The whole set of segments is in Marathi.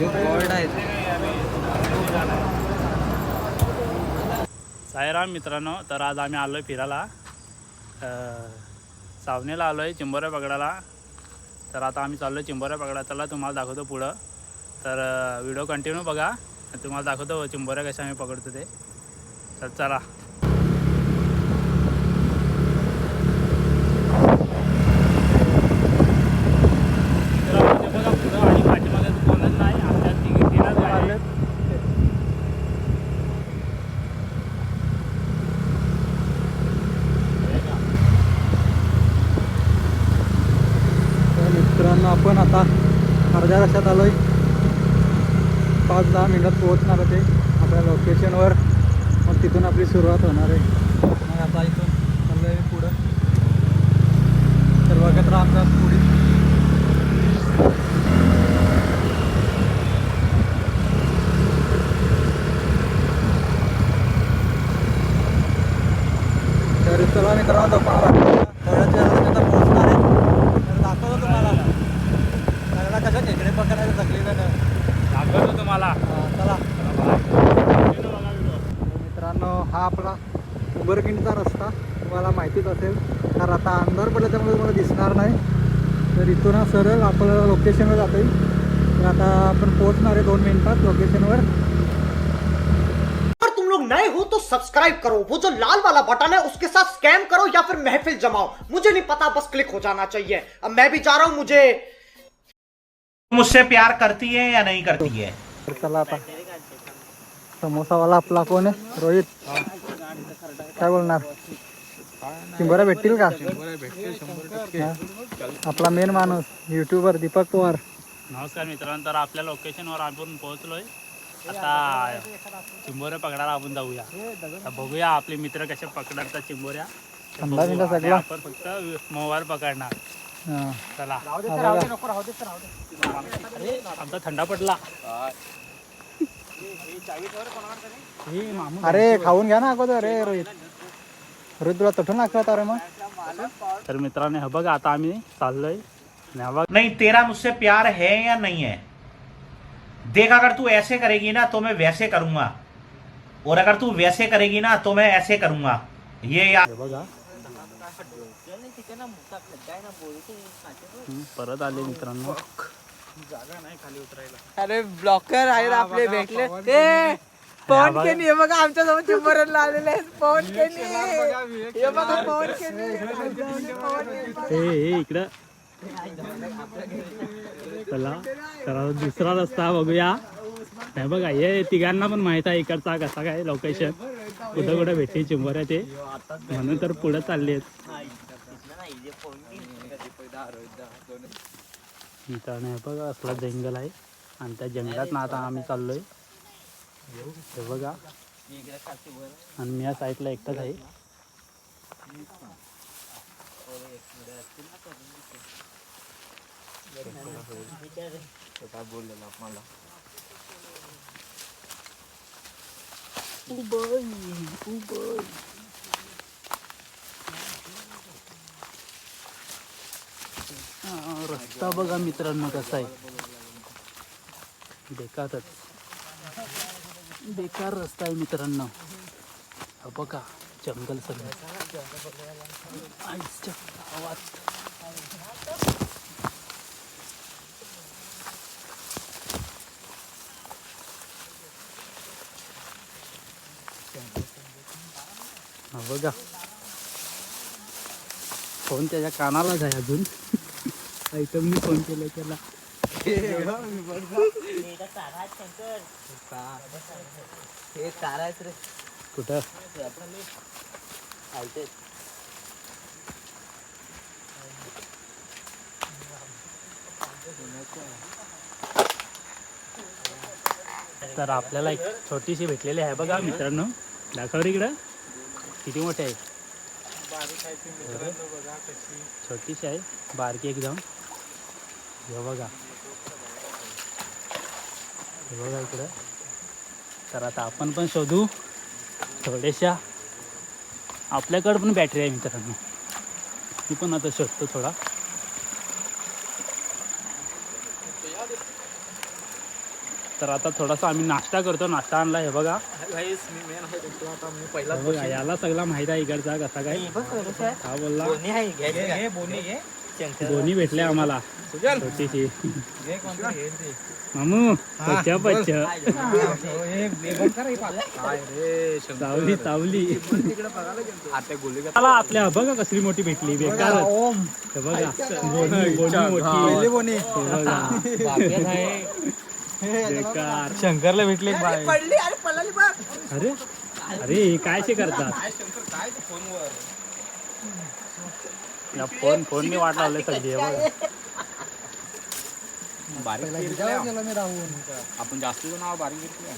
गोल्ड आहेत. मित्रांनो तर आज आम्ही आलो आहे फिरायला. सावनीला सावनेला आलो आहे चिंबोऱ्या पकडायला. तर आता आम्ही चाललो आहे चिंबोऱ्या पकडा चला तुम्हाला दाखवतो पुढं. तर व्हिडिओ कंटिन्यू बघा. तुम्हाला दाखवतो चिंबोऱ्या कशा आम्ही पकडतो ते. तर चला मित्रांनो, ते बघा पुढं आणि पाठीमागे कोणच नाही आमच्या तिघी तीनच गाड्या आहेत. तर मित्रांनो आपण आता अर्ध्या आलो आलोय. पाच दहा मिनिटात पोहोचणार ते आपल्या लोकेशनवर मग तिथून आपली सुरुवात होणार आहे. लोकेशनवर जाता येईल तर आता आपण पोहोचणार आहे दोन मिनिटात लोकेशनवर अगर तुम नए हो तो सब्सक्राइब करो। वो जो लाल वाला बटन है उसके साथ स्कैम करो या फिर महफिल जमाओ। मुझे नहीं पता बस क्लिक हो जाना चाहिए। अब मैं भी जा रहा हूँ मुझे मुझसे प्यार करती है या नहीं करती है? चला आता. समोसावाला आपला कोण आहे? रोहित. काय बोलणार? चिंबोऱ्या भेटतील का? आपला मेन माणूस युट्यूबर दीपक पवार. नमस्कार मित्रांनो तर आपल्या लोकेशनवर आपण पोहोचलोय. आता चिंबोऱ्या पकडायला आपण जाऊया. आता बघूया आपले मित्र कसे पकडतात चिंबोऱ्या. आणि सगळा? आपण फक्त मोबाईल पकडणार. हा. चला. अरे आमचा थंडा पडला. अरे खाऊन घ्या ना अगोदर. रे रोहित. तुला तठून लागत अरे मग. तर मित्रांनो हे बघा आता आम्ही चाललोय. नहीं तेरा मुझसे प्यार है या नहीं है? देख अगर तू ऐसे करेगी ना तो मैं वैसे करूँगा। और अगर तू वैसे करेगी ना तो मैं ऐसे करूँगा। ये या हे बघा. हम्म, परत आले मित्रांनो. अरे ब्लॉकर आहेत आपले भेटले. ते पवन. केनी हे बघा आमच्यासमोर चिंबरला आलेले आहेत पवन केनी हे बघा पवन हे इकडं. चला तर दुसरा रस्ता बघूया. हे बघा हे तिघांना पण माहीत आहे इकडचा कसा काय लोकेशन कुठं कुठं भेटते चिंबोऱ्या ते. म्हणून तर पुढे चालले आहेत. बघा असला जंगल आहे. आणि त्या जंगलात ना आता आम्ही चाललोय. हे बघा. आणि मी आज साईडला एकटाच आहे. हा, रस्ता बघा मित्रांनो कसा आहे. बेकारच बेकार रस्ता आहे मित्रांनो. हा बघा जंगल सगळं. आईच्या गावात. हा बघा. फोन त्याच्या कानालाच आहे अजून. ऐकून मी फोन केला त्याला. हे चारायच रे कुठं? तर आपल्याला एक छोटीशी भेटलेली आहे बघा मित्रांनो. दाखव रे इकडं. किती मोठे आहे? छोटीशी आहे. बारकी एकदम. हे बघा. बघा इकडं. तर आता आपण पण शोधू. थोड्याशा. आपल्याकडं पण बॅटरी आहे मित्रांनो. ती पण आता शोधतो थोडा. तर आता थोडासा आम्ही नाश्ता करतो. नाश्ता आणला हे बघा. बघा, याला सगळा माहीत आहे इकडचा कसा काय. हा बोलला. दोन्ही भेटले आम्हाला. छोटीशी मामू पच्च्या पच्च्या मला आपल्या बघा कसली मोठी भेटली बेकार बघा बोनी बोनी मोठी. बघा. बेकार. शंकरला भेटले अरे पळाली बघ. अरे अरे काय शे करतात? या फोन फोनने वाट लावले सगळी आपण जास्त नाव बारीक घेतलं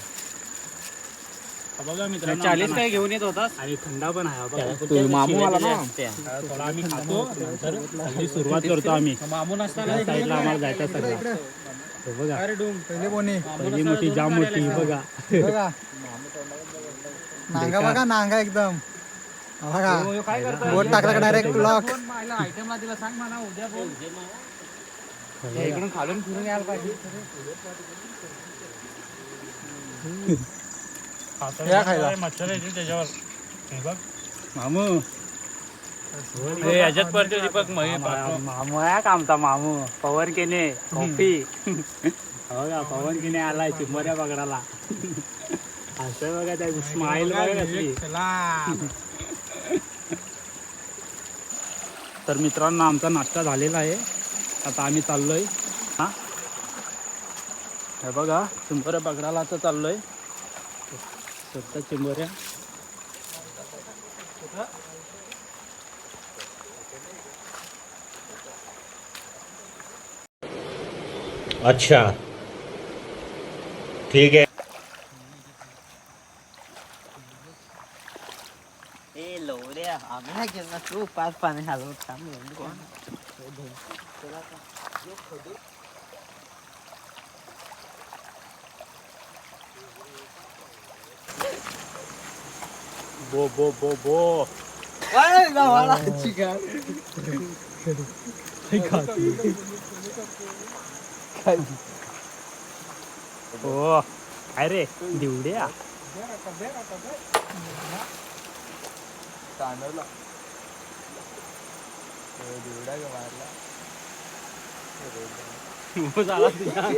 हा बघा मित्रांनो चाळीस काय घेऊन येत होतास? आणि थंडा पण आहे. मामू आला ना? थोडा आम्ही खातो नंतर सुरुवात करतो आम्ही. मामू नसताना साईडला आम्हाला जायचं सगळं हे बघा. पहिले बोनी. पहिली मोठी जाम मोठी बघा. बघा. नांगा बघा नांगा एकदम. बघा. बोट टाकला का डायरेक्ट ब्लॉक आयटमला तिला सांग म्हणा उद्या बोल इकडून खालून फिरून यायला पाहिजे. या खायला. मच्छर येते त्याच्यावर. हे बघ. मामू. याच्यात पडते दीपक मामू आहे का आमचा मामू. पवन केने कॉफी. हो का पवन केने आलाय चिंबऱ्या पकडाला असं बघा त्या स्माईल बघा कसली तर मित्रांनो आमचा नाश्ता झालेला आहे. आता आम्ही चाललोय. हा. हे बघा चिंबऱ्या पकडायला आता चाललोय. स्वतः चिंबऱ्या. अच्छा. ठीक आहे. ए लवड्या आम्ही नाही केलं तू पाच पाणी हलवत थांब बो बो बो बो हो काय रे दिवड्या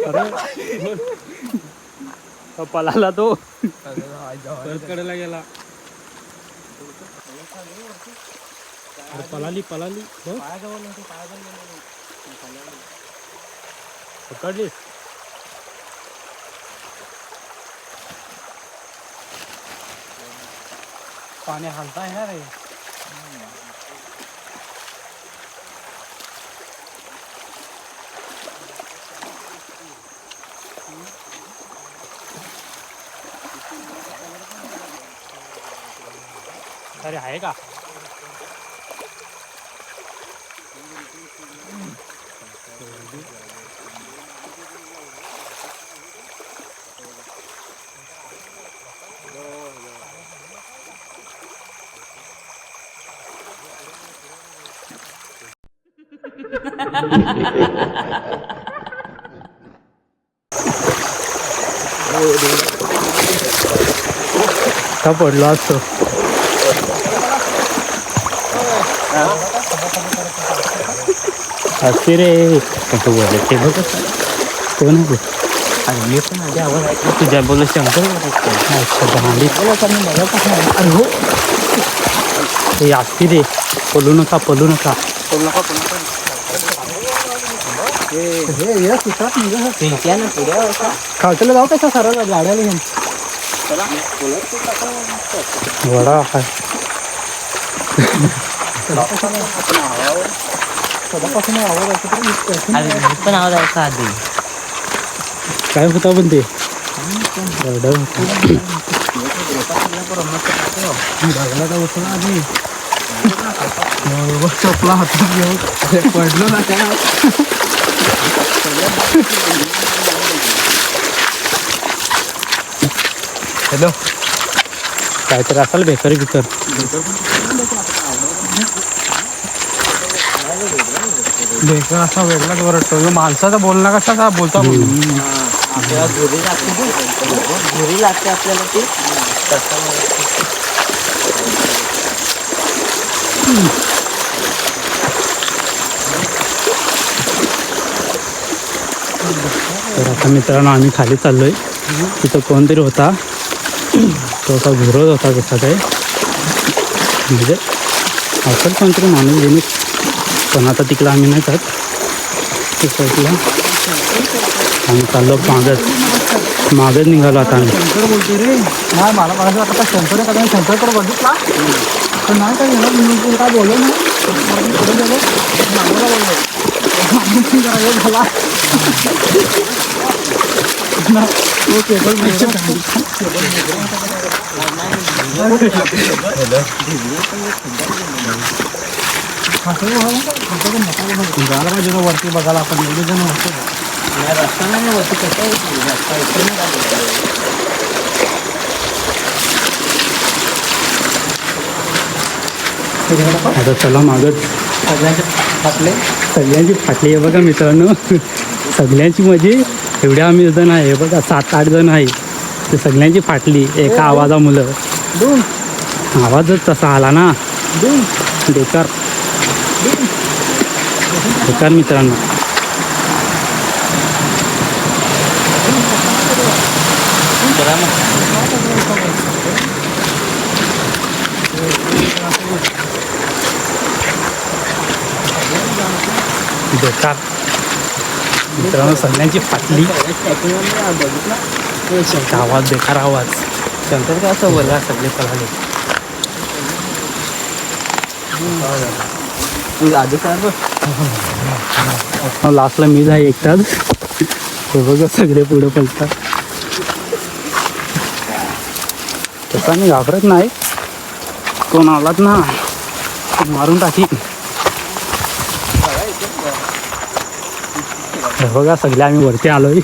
अरे. तो पळाला तो. कडेला गेला. पळाली बघ. पकडलीस? पाणी हलता ना रे. अरे आहे का? का पडलो असतो हसते रे. कसं बोलले? ते बघ. कोण आहे ते? अरे मी पण माझ्या आवाज ऐकला तुझ्या बोल शंकर अच्छा भांडी. अरे हो. असते रे. पलू नका पलू नका. खावतेला जाऊ कशा सरळ गाड्याला घेऊन वडा आहे सदापासून आवाज असतो पण आवाज ऐका आधी काय होता पण ते आधी चपला हातात घेऊन. पडलो ना काय हॅलो. काहीतरी असाल बेकरी बिकर. वेगळा असा वेगळाच बरं माणसाचा बोलणं कसा का बोलता आपल्याला घरी लागते घरी लागते आपल्याला ती तर आता मित्रांनो आम्ही खाली चाललो आहे तिथं कोणतरी होता. तो असा घुरत होता कसा काय. म्हणजे असेल कोणतरी माणूस घेऊन पण आता तिकडं आम्ही नाही जात. तिकडला आम्ही चाललो मागत मागत निघालो आता आम्ही. नाही मला मला असं शंकर आहे का नाही? बघितला. पण नाही काय काय बोललो ना मग मी जायला पाहिजे वरती बघायला आपण एवढे जण होतो रस्ता नाही वरती कसं आहे रस्ता इकडे नाही का? आता चला मागत सगळ्यांचे फाटले. सगळ्यांची फाटली. आहे बघा मित्रांनो. सगळ्यांची म्हणजे एवढ्या आम्ही जण आहे. बघा सात आठ जण आहे. ते सगळ्यांची फाटली. एका आवाजामुळं आवाजच तसा आला ना. बेकार. बेकार मित्रांनो बेकार मित्रांनो सगळ्यांची फाटली. आवाज बेकार आवाज. शंकर काय असं बोला सगळे पळाले आधी काय लास्टला मी आहे एकटाच. बघा सगळे पुढे पळतात तसा मी घाबरत नाही. कोण आलात ना मारून टाकी. बघा सगळे आम्ही वरती आलोय.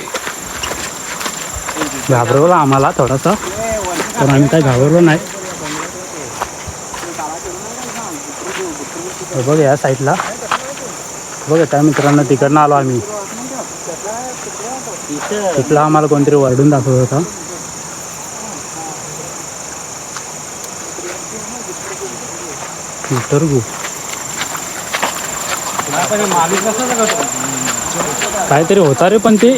घाबरवलं आम्हाला थोडासा पण आम्ही काय घाबरलो नाही. बघ या साईडला. बघ त्या मित्रांनो तिकडनं आलो आम्ही. तिथला आम्हाला कोणतरी वरडून दाखवत होता. गु काहीतरी होता रे पण ते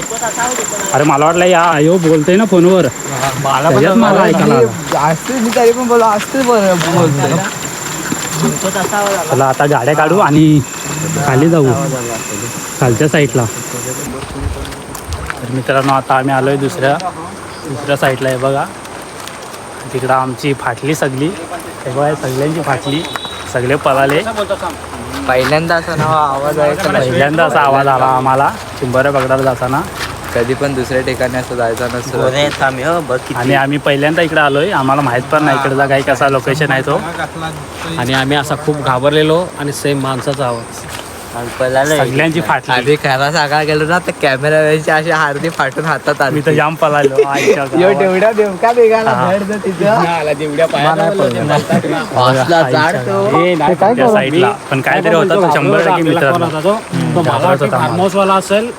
अरे मला वाटलं या आयो बोलतोय ना फोनवर. त्याच्यात मला ऐकायला. असते मी तरी पण बोला असते बरं बोलतो. चला आता गाड्या काढू आणि खाली जाऊ. खालच्या साईडला. तर मित्रांनो आता आम्ही आलोय दुसऱ्या दुसऱ्या साईडला आहे बघा. तिकडं आमची फाटली सगळी. हे बघा सगळ्यांची फाटली. सगळे पळाले. पहिल्यांदा असा नाव आवाज ऐकला पहिल्यांदा असा आवाज आला आम्हाला चिंबऱ्या पकडायला जाताना. कधी पण दुसऱ्या ठिकाणी असं जायचं नसतं. हो आणि आम्ही पहिल्यांदा इकडे आलोय आम्हाला माहीत पण नाही इकडचा काही कसा लोकेशन आहे तो. आणि आम्ही असा खूप घाबरलेलो आणि सेम माणसाचा आवाज. सगळ्यांची फाटली. आधी खरा सांगायला गेलो ना तर कॅमेराची अशी हार्दी फाटून हातात आली मी तर जाम पळालो. तेवढ्या बेवका बेगाला. भेट दे तिथं. वासला जाड तो. त्या साईडला. पण काहीतरी होता तो? शंभर टक्के वाटतं होता असेल.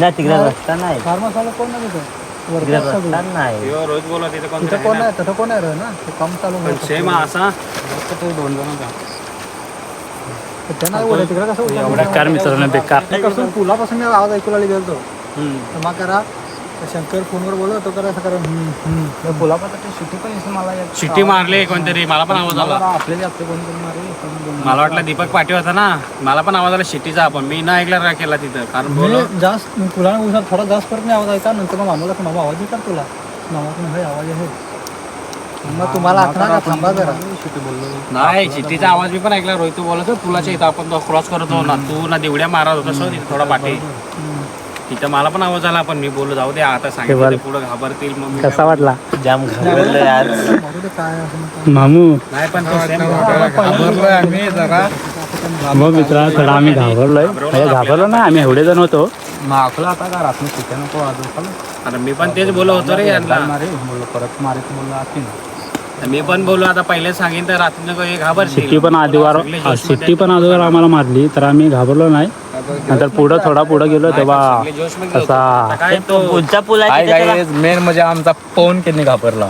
नाही तिकडे रस्ता नाही. कोण नाही. रोज बोला तिथे कोण आहे? तिथं कोण आहे रे ना? काम चालू. सेम असा. दोन जण त्यांना तिकडे कसं मित्रांनो बेकार. पुलापासून मी आवाज ऐकू लागले गेलो तर मग करा शंकर फोनवर बोलत तो करा असं करा. हम्म, हम्म. त्या पुलापासून शिटी पण मला येत. शिट्टी मारली कोणतरी मला पण आवाज आला. आपल्याला आपले कोणी कोणी मारले कोणी कोणी मला वाटलं दीपक पाटील होता ना मला पण आवाज आला शिट्टीचा आपण मी ना ऐकला का केला तिथं कारण बोल मी जास्त उसार थोडा जास्त परत नाही आवाज ऐका नंतर मग मामाला मामा आवाज येतात तुला? मामा पण आवाज आहे. मग तुम्हाला का थांबा जरा. नाही शिट्टीचा आवाज मी पण ऐकला रोहित तू बोलत होता, पुलाच्या इथं आपण तो क्रॉस करत होतो ना तू ना देवड्या मारत होता सो तिथं थोडा पाठी. तिथं मला पण आवाज आला पण मी बोललो जाऊ दे आता सांगितलं ते पुढे घाबरतील मग मी कसा वाटला? जाम घाबरलोय आज मारू दे काय असं म्हणतात. मामू नाही पण तो same मग मित्रा थोडा आम्ही घाबरलोय. म्हणजे घाबरलो ना आम्ही एवढे जण होतो. माकला आता का रात्री? सुट्या नको वाजवता आता मी पण तेच बोलत होतो रे यांना. मारे बोललो परत मारे तर बोललो आती मी पण बोललो आता पहिले सांगेन तर रात्री पण आधीवर शिट्टी पण आधीवर आम्हाला मारली तर आम्ही घाबरलो नाही. नंतर पुढं थोडा पुढं गेलो तेव्हा असा काय तो पुढचा पूल मेन म्हणजे आमचा पवन किती घाबरला.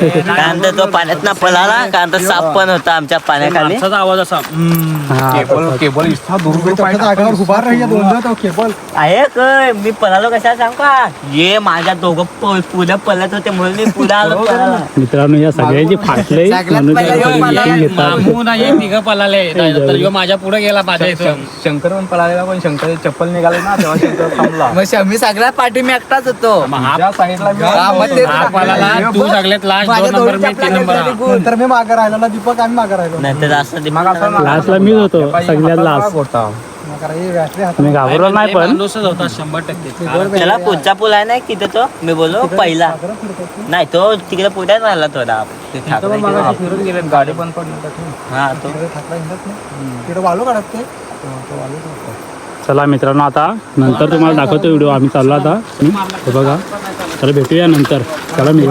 तर तो पाण्यात ना पळाला कारण तर साप पण होता आमच्या पाण्याखाली. आवाज असा हम्म. हा, केबल केबल इतका उभा राहिला केबल. आहे काय मी पळालो कशा सांग का? ये माझ्या दोघं प- पुढे पळत होते म्हणून मी पुढे आलो. मित्रांनो या सगळ्यांची फाटले म्हणून पहिला ते येऊन मला meeting घेतात. मामू नाही हे तिघं पळाले. तर ह्यो माझ्या पुढे गेला माझ्या शंकर पण पळालेला पण शंकर चप्पल निघाले ना तेव्हा शंकर थांबला. मग मी सगळ्यात पाठी मी एकटाच होतो साईडला मी हा, मग ते- हा पळाला. तू सगळ्यात लास्ट माझ्या दोन नंबर मी तीन नंबर हा. मागे राहिलेला दीपक आम्ही मागे राहिलो. नंतर असं ते- लास्टला मीच होतो सगळ्यात लास्ट होता. मी घाबरलो नाही पण. माणूसच होता शंभर टक्के. त्याला पुढचा पूल आहे ना तिथे तो? मी बोललो पहिला. नाही तो तिकडे पुढे राहिला थोडा ते ठाकरे किंवा- फिरून गेले गाडी पण पडली हा तो. तिकडे वालू काढत ते चला मित्रांनो आता नंतर तुम्हाला दाखवतो व्हिडिओ. आम्ही चाललो आता. हे बघा. चला भेटूया नंतर. चला मी